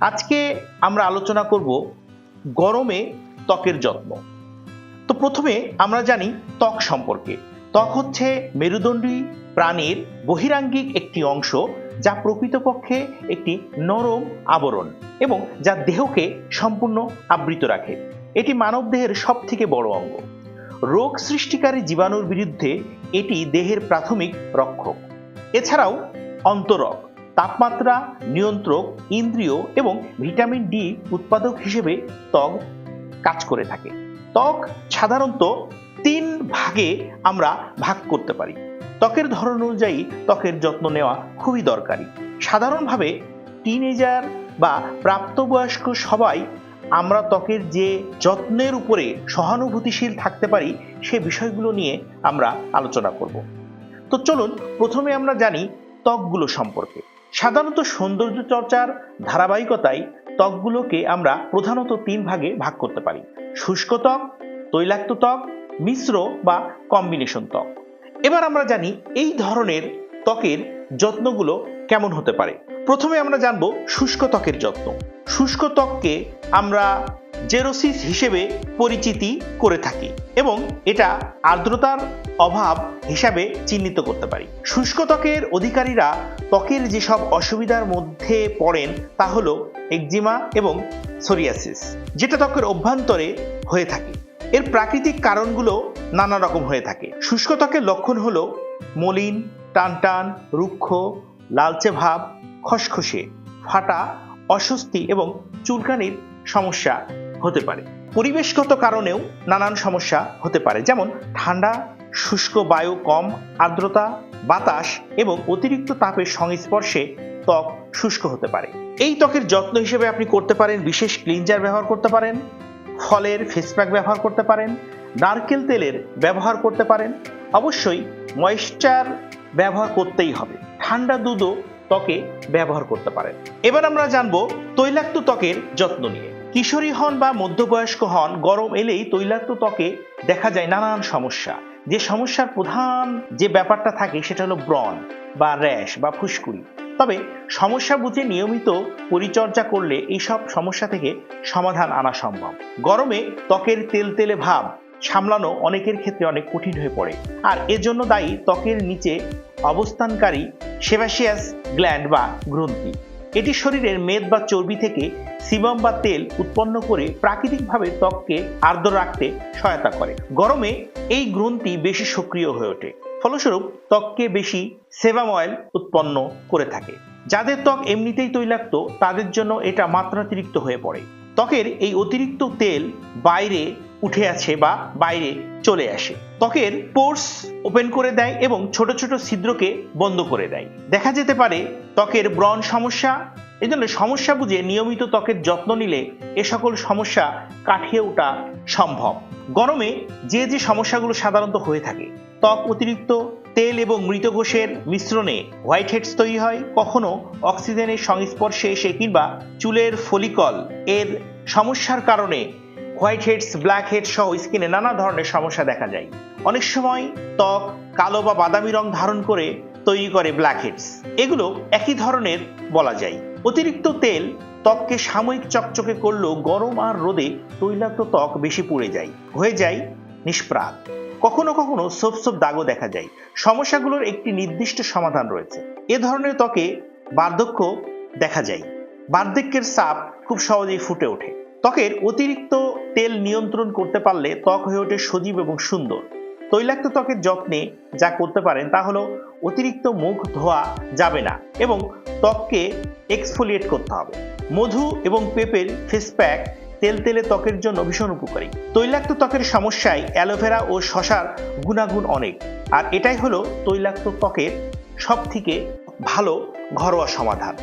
আজকে আমরা আলোচনা করব গরমে ত্বকের যত্ন। তো প্রথমে আমরা জানি ত্বক সম্পর্কে। ত্বক হচ্ছে মেরুদণ্ডী প্রাণীর বহিরাঙ্গিক একটি অংশ যা প্রকৃতপক্ষে একটি নরম আবরণ এবং যা দেহকে সম্পূর্ণ আবৃত রাখে। এটি মানবদেহের সব থেকে বড় অঙ্গ। রোগ সৃষ্টিকারী জীবাণুর বিরুদ্ধে এটি দেহের প্রাথমিক রক্ষক। এছাড়াও অন্তরক। তাপমাত্রা, নিয়ন্ত্রক, ইন্দ্রিয় এবং ভিটামিন ডি উৎপাদক হিসেবে ত্বক কাজ করে থাকে। ত্বক সাধারণত তিন ভাগে আমরা ভাগ করতে পারি। ত্বকের ধরন অনুযায়ী ত্বকের যত্ন নেওয়া খুবই দরকারি। সাধারণভাবে টিনেজার বা প্রাপ্তবয়স্ক সবাই আমরা ত্বকের যে যত্নের উপরে সহানুভূতিশীল থাকতে পারি, সে বিষয়গুলো নিয়ে আমরা আলোচনা করব। তো চলুন, প্রথমে আমরা জানি ত্বকগুলো সম্পর্কে। সাধারণত সৌন্দর্য চর্চার ধারাবাহিকতায় ত্বকগুলোকে আমরা প্রধানত তিন ভাগে ভাগ করতে পারি। শুষ্ক ত্বক, তৈলাক্ত ত্বক, মিশ্র বা কম্বিনেশন ত্বক। এবার আমরা জানি এই ধরনের ত্বকের যত্নগুলো কেমন হতে পারে। প্রথমে আমরা জানব শুষ্ক ত্বকের যত্ন। শুষ্ক ত্বককে আমরা জেরোসিস হিসেবে পরিচিতি করে থাকি এবং এটা আর্দ্রতার অভাব হিসাবে চিহ্নিত করতে পারি। শুষ্ক ত্বকের অধিকারীরা ত্বকের যেসব অসুবিধার মধ্যে পড়েন তা হলো একজিমা এবং সোরিয়াসিস, যেটা ত্বকের অভ্যন্তরে হয়ে থাকে। এর প্রাকৃতিক কারণগুলো নানা রকম হয়ে থাকে। শুষ্ক ত্বকের লক্ষণ হলো মলিন, টানটান, রুক্ষ, লালচে ভাব, খসখসে, ফাটা, অস্বস্তি এবং চুলকানির সমস্যা। হতে পারে। পরিবেশগত কারণেও নানান সমস্যা হতে পারে, যেমন ঠান্ডা, শুষ্ক বায়ু কম, আর্দ্রতা, বাতাস এবং অতিরিক্ত তাপের সংস্পর্শে ত্বক শুষ্ক হতে পারে। এই ত্বকের যত্ন হিসেবে আপনি করতে পারেন বিশেষ ক্লিনজার ব্যবহার করতে পারেন, ফলের ফেস প্যাক ব্যবহার করতে পারেন, নারকেল তেলের ব্যবহার করতে পারেন। অবশ্যই ময়েশ্চার ব্যবহার করতেই হবে, ঠান্ডা দুধও ত্বকে ব্যবহার করতে পারেন। এবার আমরা জানব তৈলাক্ত ত্বকের যত্ন নিয়ে। কিশোরী হন বা মধ্যবয়স্ক হন, গরম এলেই তৈলাক্ত ত্বকে দেখা যায় নানান সমস্যা। যে সমস্যার প্রধান যে ব্যাপারটা থাকে সেটা হলো ব্রণ বা র্যাশ বা ফুসকুড়ি। তবে সমস্যা বুঝে নিয়মিত পরিচর্যা করলে এইসব সমস্যা থেকে সমাধান আনা সম্ভব। গরমে ত্বকের তেলতেলে ভাব সামলানো অনেকের ক্ষেত্রে অনেক কঠিন হয়ে পড়ে। আর এজন্য দায়ী ত্বকের নিচে অবস্থানকারী সেবাসিয়াস গ্ল্যান্ড বা গ্রন্থি। এটি শরীরের মেদ বা চর্বি থেকে সিবাম বা তেল উৎপন্ন করে প্রাকৃতিকভাবে ত্বককে আর্দ্র রাখতে সহায়তা করে। গরমে এই গ্রন্থি বেশি সক্রিয় হয়ে ওঠে। ফলস্বরূপ, ত্বককে বেশি সেবাম অয়েল উৎপন্ন করে থাকে। যাদের ত্বক এমনিতেই তৈলাক্ত, তাদের জন্য এটা মাত্রাতিরিক্ত হয়ে পড়ে। ত্বকের এই অতিরিক্ত তেল বাইরে উঠে আছে বা বাইরে চলে আসে। ত্বকের পোর্স ওপেন করে দেয় এবং ছোট ছোট ছিদ্রকে বন্ধ করে দেয়। দেখা যেতে পারে ত্বকের ব্রণ সমস্যা, এই জন্য সমস্যা বুঝে নিয়মিত ত্বকের যত্ন নিলে এ সকল সমস্যা কাটিয়ে ওঠা সম্ভব। গরমে যে যে সমস্যাগুলো সাধারণত হয়ে থাকে, ত্বক অতিরিক্ত তেল এবং মৃত কোষের মিশ্রণে হোয়াইট হেডস তৈরি হয়, কখনো অক্সিজেনের সংস্পর্শে এসে কিংবা চুলের ফলিকল এর সমস্যার কারণে হোয়াইট হেডস, ব্ল্যাক হেড সহ স্কিনে নানা ধরনের সমস্যা দেখা যায়। অনেক সময় ত্বক কালো বা বাদামি রং ধারণ করে তৈরি করে ব্ল্যাক হেডস। এগুলো একই ধরনের বলা যায়। অতিরিক্ত তেল ত্বককে সাময়িক চকচকে করলেও গরম আর রোদে তৈলাক্ত ত্বক বেশি পুড়ে যায়, হয়ে যায় নিষ্প্রাণ কখনো কখনো সোপ সোপ দাগও দেখা যায়। সমস্যাগুলোর একটি নির্দিষ্ট সমাধান রয়েছে। এ ধরনের ত্বকে বার্ধক্য দেখা যায়। বার্ধক্যের সাপ খুব সহজেই ফুটে ওঠে। ত্বকের অতিরিক্ত তেল নিয়ন্ত্রণ করতে পারলে ত্বক হয়ে ওঠে সজীব এবং সুন্দর। তৈলাক্ত ত্বকের যত্নে যা করতে পারেন তা হলো অতিরিক্ত মুখ ধোয়া যাবে না এবং ত্বককে এক্সফোলিয়েট করতে হবে। মধু এবং পেঁপের ফেস প্যাক তেল তেলে ত্বকের জন্য ভীষণ উপকারী। তৈলাক্ত ত্বকের সমস্যায় অ্যালোভেরা ও শশার গুণাগুণ অনেক। আর এটাই হলো তৈলাক্ত ত্বকের সবথেকে ভালো ঘরোয়া সমাধান।